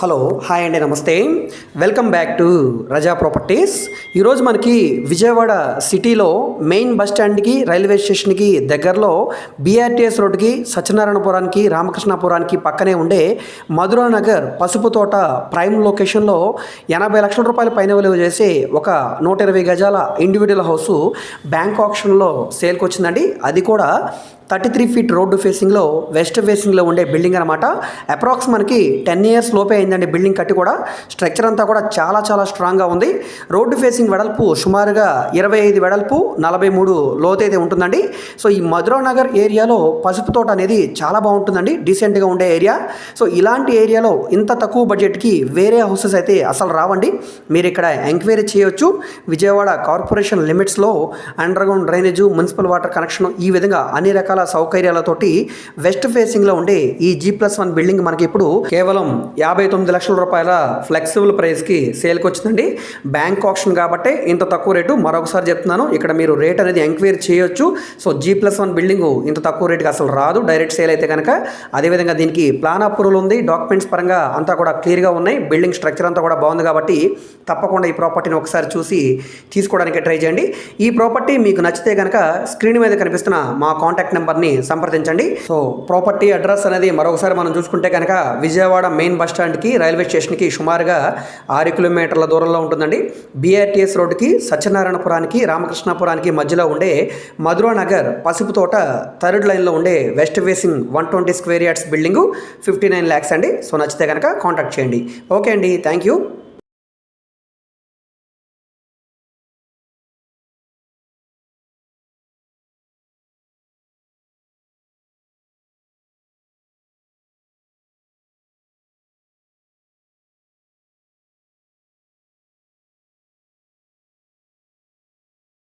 Hello hi అండి నమస్తే. Welcome back to Raja properties ఈరోజు మనకి విజయవాడ సిటీలో మెయిన్ బస్ స్టాండ్కి రైల్వే స్టేషన్కి దగ్గరలో బీఆర్టీఎస్ రోడ్డుకి సత్యనారాయణపురానికి రామకృష్ణాపురానికి పక్కనే ఉండే మధురా నగర్ పసుపు తోట ప్రైమ్ లొకేషన్లో ఎనభై లక్షల రూపాయల పైన విలువ చేసే ఒక నూట ఇరవై గజాల ఇండివిజువల్ హౌస్ బ్యాంక్ ఆప్షన్లో సేల్కి వచ్చిందండి. అది కూడా థర్టీ త్రీ ఫీట్ రోడ్డు ఫేసింగ్లో వెస్ట్ ఫేసింగ్లో ఉండే బిల్డింగ్ అనమాట అప్రాక్స్ మనకి టెన్ ఇయర్స్ లోపే అయిందండి బిల్డింగ్ కట్టి కూడా. స్ట్రక్చర్ అంతా కూడా చాలా చాలా స్ట్రాంగ్గా ఉంది. రోడ్డు ఫేసింగ్ వెడల్పు సుమారుగా ఇరవై ఐదు వెడల్పు నలభై మూడు లోతైతే ఉంటుందండి. సో ఈ మధురా నగర్ ఏరియాలో పసుపు తోట అనేది చాలా బాగుంటుందండి. డీసెంట్గా ఉండే ఏరియా. సో ఇలాంటి ఏరియాలో ఇంత తక్కువ బడ్జెట్కి వేరే హౌసెస్ అయితే అసలు రావండి. మీరు ఇక్కడ ఎంక్వైరీ చేయొచ్చు. విజయవాడ కార్పొరేషన్ లిమిట్స్లో underground drainage municipal water connection ఈ విధంగా అన్ని రకాల సౌకర్యాలతోటి వెస్ట్ ఫేసింగ్లో ఉండే ఈ జీ ప్లస్ వన్ బిల్డింగ్ మనకి ఇప్పుడు కేవలం యాభై తొమ్మిది లక్షల రూపాయల ఫ్లెక్సిబుల్ ప్రైస్కి సేల్కి వచ్చిందండి. బ్యాంక్ ఆప్షన్ కాబట్టి ఇంత తక్కువ రేటు. మరొకసారి చెప్తున్నాను ఇక్కడ మీరు రేట్ అనేది ఎంక్వైరీ చేయొచ్చు. So G plus one building ఇంత తక్కువ రేటుకి అసలు రాదు. డైరెక్ట్ సేల్ అయితే కనుక అదేవిధంగా దీనికి ప్లాన్ అప్రూవల్ ఉంది. డాక్యుమెంట్స్ పరంగా అంతా కూడా క్లియర్గా ఉన్నాయి. బిల్డింగ్ స్ట్రక్చర్ అంతా కూడా బాగుంది కాబట్టి తప్పకుండా ఈ ప్రాపర్టీని ఒకసారి చూసి తీసుకోవడానికి ట్రై చేయండి. ఈ ప్రాపర్టీ మీకు నచ్చితే కనుక స్క్రీన్ మీద కనిపిస్తున్న మా కాంటాక్ట్ నెంబర్ నెంబర్ని సంప్రదించండి. సో ప్రాపర్టీ అడ్రస్ అనేది మరొకసారి మనం చూసుకుంటే కనుక విజయవాడ మెయిన్ బస్ స్టాండ్కి రైల్వే స్టేషన్కి సుమారుగా ఆరు కిలోమీటర్ల దూరంలో ఉంటుందండి. బీఆర్టీఎస్ రోడ్డుకి సత్యనారాయణపురానికి రామకృష్ణాపురానికి మధ్యలో ఉండే మధురా నగర్ పసుపు తోట థర్డ్ లైన్లో ఉండే west facing one twenty square yards building fifty nine lakhs అండి. సో నచ్చితే కనుక కాంటాక్ట్ చేయండి. ఓకే అండి. Thank you